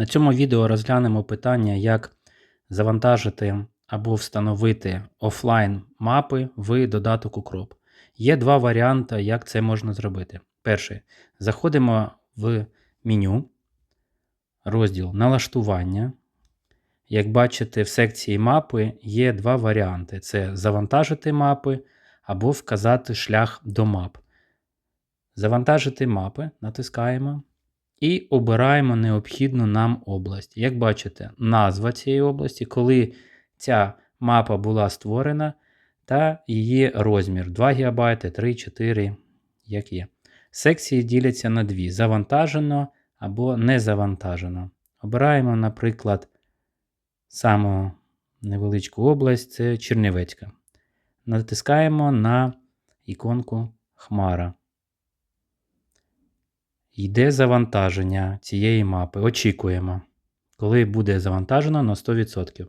На цьому відео розглянемо питання, як завантажити або встановити офлайн мапи в додаток Укроп. Є два варіанти, як це можна зробити. Перший. Заходимо в меню, розділ налаштування. Як бачите, в секції мапи є два варіанти: це завантажити мапи або вказати шлях до мап. Завантажити мапи, натискаємо і обираємо необхідну нам область. Як бачите, назва цієї області, коли ця мапа була створена, та її розмір 2 ГБ, 3, 4, як є. Секції діляться на дві: завантажено або не завантажено. Обираємо, наприклад, саму невеличку область це Чернівецька. Натискаємо на іконку Хмара. Йде завантаження цієї мапи. Очікуємо, коли буде завантажено на 100%.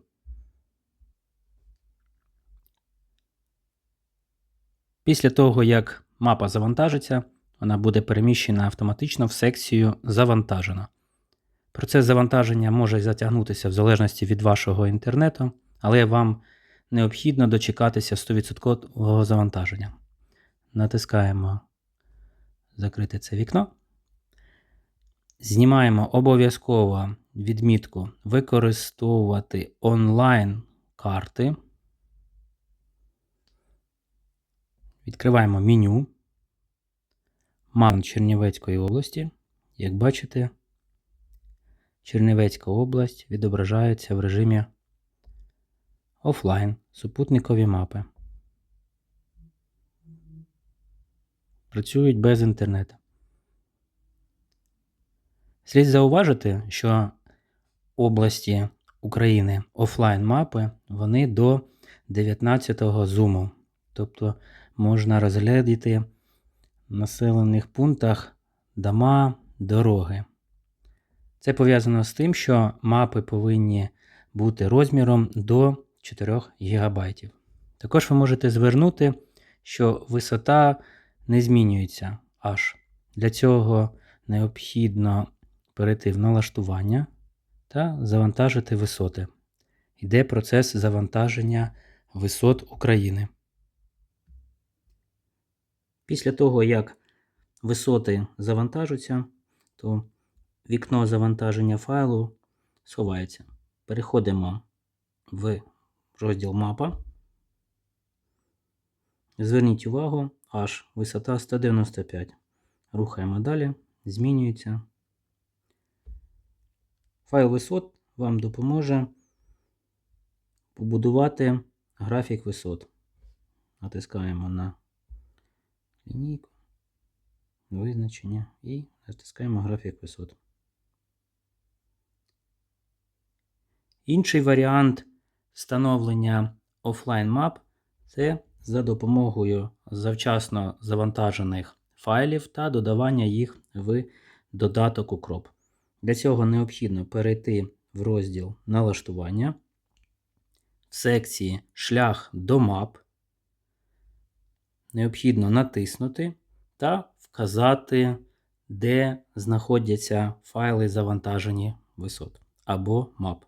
Після того, як мапа завантажиться, вона буде переміщена автоматично в секцію Завантажено. Процес завантаження може затягнутися в залежності від вашого інтернету, але вам необхідно дочекатися 100% завантаження. Натискаємо Закрити це вікно. Знімаємо обов'язково відмітку Використовувати онлайн карти. Відкриваємо меню Мапа Чернівецької області. Як бачите, Чернівецька область відображається в режимі офлайн супутникові мапи. Працюють без інтернету. Слід зауважити, що області України офлайн мапи вони до 19-го зуму. Тобто можна розглядати в населених пунктах дома, дороги. Це пов'язано з тим, що мапи повинні бути розміром до 4 ГБ. Також ви можете звернути, що висота не змінюється аж. Для цього необхідно перейти в налаштування та завантажити висоти. Йде процес завантаження висот України. Після того, як висоти завантажуються, то вікно завантаження файлу сховається. Переходимо в розділ мапа. Зверніть увагу, аж висота 195. Рухаємо далі, змінюється. Файл висот вам допоможе побудувати графік висот. Натискаємо на лінійку, визначення і натискаємо графік висот. Інший варіант встановлення офлайн мап це за допомогою завчасно завантажених файлів та додавання їх в додаток Укроп. Для цього необхідно перейти в розділ налаштування, в секції Шлях до мап. Необхідно натиснути та вказати, де знаходяться файли завантажені висот або мап.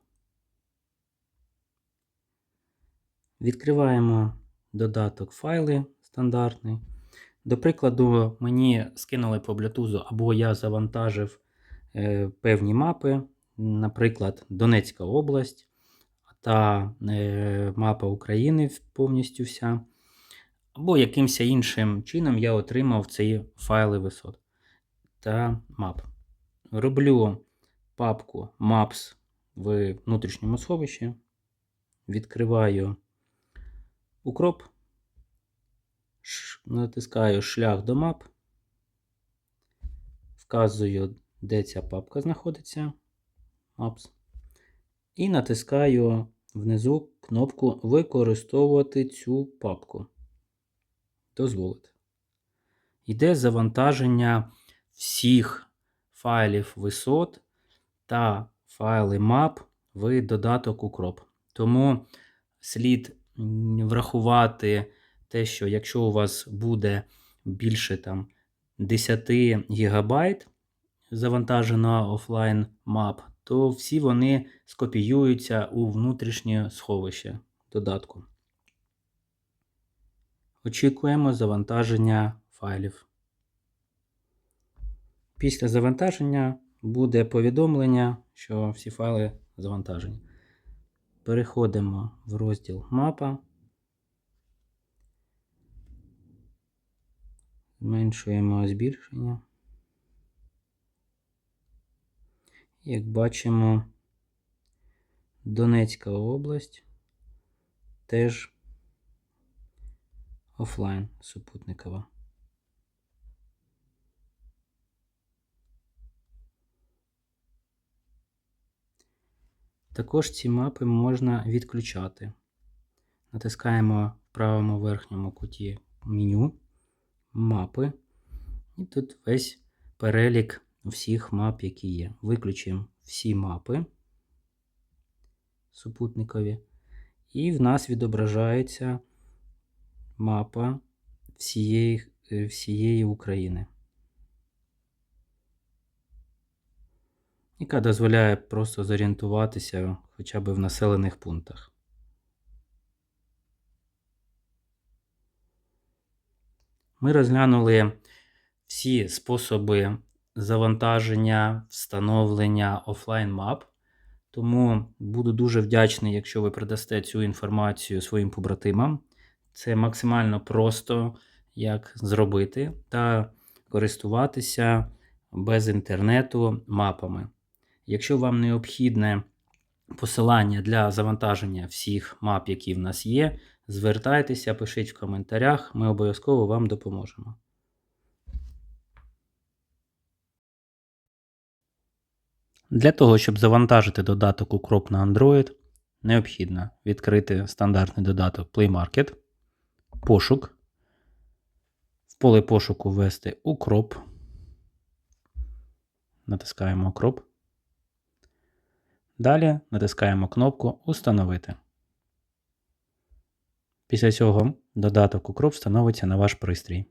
Відкриваємо додаток файли стандартний. До прикладу, мені скинули по Bluetooth, або я завантажив певні мапи, наприклад, Донецька область та е, мапа України повністю вся. Або якимось іншим чином я отримав ці файли висот та мап. Роблю папку Maps в внутрішньому сховищі. Відкриваю укроп, натискаю шлях до мап, вказую, де ця папка знаходиться. Maps, і натискаю внизу кнопку Використовувати цю папку. Дозволити. Йде завантаження всіх файлів висот та файли мап в додаток Укроп. Тому слід врахувати те, що якщо у вас буде більше там 10 ГБ завантажено офлайн мап, то всі вони скопіюються у внутрішнє сховище додатку. Очікуємо завантаження файлів. Після завантаження буде повідомлення, що всі файли завантажені. Переходимо в розділ Мапа. Зменшуємо збільшення. Як бачимо, Донецька область теж офлайн супутникова. Також ці мапи можна відключати. Натискаємо в правому верхньому куті меню мапи. І тут весь перелік всіх мап, які є. Виключимо всі мапи супутникові. І в нас відображається мапа всієї, е, всієї України. Яка дозволяє просто зорієнтуватися хоча б в населених пунктах. Ми розглянули всі способи завантаження, встановлення офлайн мап. Тому буду дуже вдячний, якщо ви придасте цю інформацію своїм побратимам. Це максимально просто як зробити та користуватися без інтернету мапами. Якщо вам необхідне посилання для завантаження всіх мап, які в нас є, звертайтеся, пишіть в коментарях, ми обов'язково вам допоможемо. Для того, щоб завантажити додаток Укроп на Android, необхідно відкрити стандартний додаток Play Market, пошук, в поле пошуку ввести Укроп. Натискаємо Укроп. Далі натискаємо кнопку Установити. Після цього додаток Укроп встановиться на ваш пристрій.